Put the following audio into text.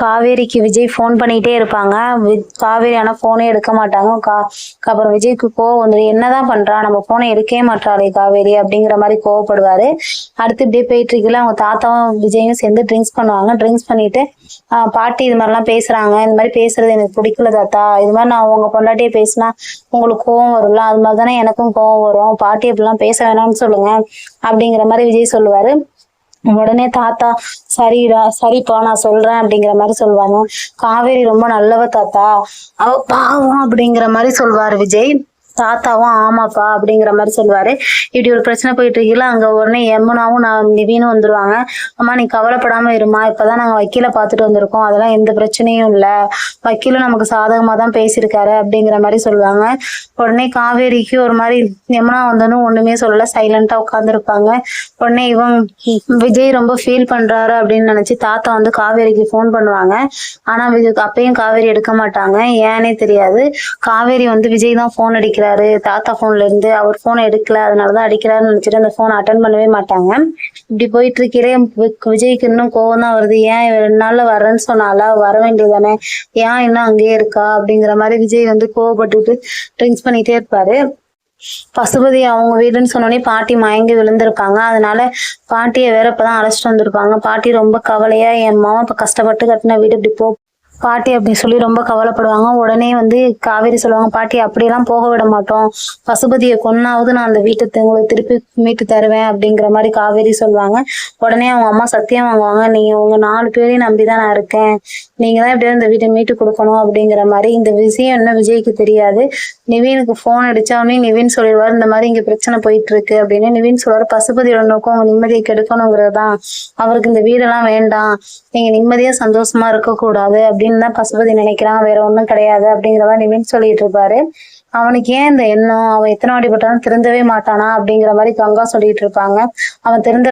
காவேரிக்கு விஜய் ஃபோன் பண்ணிட்டே இருப்பாங்க. காவேரி ஆனால் ஃபோனே எடுக்க மாட்டாங்க. கா அப்புறம் விஜய்க்கு கோவம் வந்துடும் என்னதான் பண்றா? நம்ம ஃபோனை எடுக்கவே மாட்டாளே காவேரி அப்படிங்கிற மாதிரி கோவப்படுவார். அடுத்து இப்படியே போயிட்டு இருக்கல அவங்க தாத்தாவும் விஜயும் சேர்ந்து ட்ரிங்க்ஸ் பண்ணுவாங்க. ட்ரிங்க்ஸ் பண்ணிட்டு ஆஹ் பாட்டி இது மாதிரிலாம் பேசுறாங்க. இந்த மாதிரி பேசுறது எனக்கு பிடிக்கல தாத்தா. இது மாதிரி நான் உங்க பொண்டாட்டியே பேசினா உங்களுக்கு கோவம் வரும்ல. அது மாதிரி தானே எனக்கும் கோவம் வரும். பாட்டி அப்படிலாம் பேச வேணாம்னு சொல்லுங்க. அப்படிங்கிற மாதிரி விஜய் சொல்லுவாரு. உடனே தாத்தா சரிடா சரிப்பா நான் சொல்றேன் அப்படிங்கிற மாதிரி சொல்லுவாங்க காவேரி ரொம்ப நல்லவ தாத்தா. அவ பாவம் அப்படிங்கிற மாதிரி சொல்வாரு விஜய். தாத்தாவும் ஆமாப்பா அப்படிங்கிற மாதிரி சொல்லுவாரு. இப்படி ஒரு பிரச்சனை போயிட்டு இருக்கீங்களா அங்க உடனே யமுனாவும் நான் நிவினும் வந்துருவாங்க. அம்மா நீ கவலைப்படாம இருமா இப்பதான் நாங்க வக்கீல பார்த்துட்டு வந்திருக்கோம். அதெல்லாம் எந்த பிரச்சனையும் இல்ல. வக்கீலும் நமக்கு சாதகமா தான் பேசியிருக்காரு அப்படிங்கிற மாதிரி சொல்லுவாங்க. உடனே காவேரிக்கு ஒரு மாதிரி யமுனா வந்தனும் ஒண்ணுமே சொல்லல சைலண்டா உட்காந்துருப்பாங்க உடனே இவன் விஜய் ரொம்ப ஃபீல் பண்றாரு அப்படின்னு நினைச்சு தாத்தா வந்து காவேரிக்கு ஃபோன் பண்ணுவாங்க. ஆனா விஜய் அப்பயும் காவேரி எடுக்க மாட்டாங்க. ஏனே தெரியாது. காவேரி வந்து விஜய் தான் ஃபோன் அடிக்கிறாரு. தாத்தா போன்ல இருந்து அவர் போனை எடுக்கல. அதனாலதான் அடிக்கிறாருன்னு நினைச்சிட்டு அந்த போனை அட்டன் பண்ணவே மாட்டாங்க. இப்படி போயிட்டு இருக்கிறே விஜய்க்கு இன்னும் கோவம் தான் வருது. ஏன் ரெண்டு வரேன்னு சொன்னாலா வர வேண்டியதானே ஏன் இன்னும் அங்கேயே இருக்கா? அப்படிங்கிற மாதிரி விஜய் வந்து கோவப்பட்டுட்டு ட்ரிங்க்ஸ் பண்ணிட்டே இருப்பாரு. பசுபதி அவங்க வீடுன்னு சொன்னோடனே பாட்டி மயங்கி விழுந்திருப்பாங்க அதனால பாட்டியை வேற இப்பதான் அழைச்சிட்டு வந்திருப்பாங்க. பாட்டி ரொம்ப கவலையா என் மாமா இப்ப கஷ்டப்பட்டு கட்டின வீடு இப்படி போ பாட்டி அப்படி சொல்லி ரொம்ப கவலைப்படுவாங்க. உடனே வந்து காவேரி சொல்லுவாங்க பாட்டி அப்படியெல்லாம் போக விட மாட்டோம். பசுபதியை கொன்னாவது நான் அந்த வீட்டை உங்களுக்கு திருப்பி மீட்டு தருவேன் அப்படிங்கிற மாதிரி காவேரி சொல்லுவாங்க. உடனே அவங்க அம்மா சத்தியம் வாங்குவாங்க நீங்க உங்க நாலு பேரையும் நம்பிதான் நான் இருக்கேன். நீங்க தான் எப்படியாவது இந்த வீட்டை மீட்டு கொடுக்கணும் அப்படிங்கிற மாதிரி இந்த விஷயம் என்ன விஜய்க்கு தெரியாது. நிவீனுக்கு ஃபோன் அடிச்சாமே நிவின் சொல்லிடுவார் இந்த மாதிரி இங்க பிரச்சனை போயிட்டு இருக்கு அப்படின்னு. நிவின் சொல்லுவார் பசுபதியோட நோக்கம் அவங்க நிம்மதியை கெடுக்கணுங்கிறது தான் அவருக்கு இந்த வீடெல்லாம் வேண்டாம். நீங்க நிம்மதியா சந்தோஷமா இருக்க கூடாது அப்படின்னு தான் பசுபதி நினைக்கிறான். வேற ஒண்ணும் கிடையாது அப்படிங்கிறதா நிவின் சொல்லிட்டு இருப்பாரு அவனுக்கு ஏன் இந்த எண்ணம்? அவன் எத்தனை வாட்டி பட்டாலும் திருந்தவே மாட்டானா அப்படிங்கிற மாதிரி கங்கா சொல்லிட்டு இருப்பாங்க அவன் திருந்த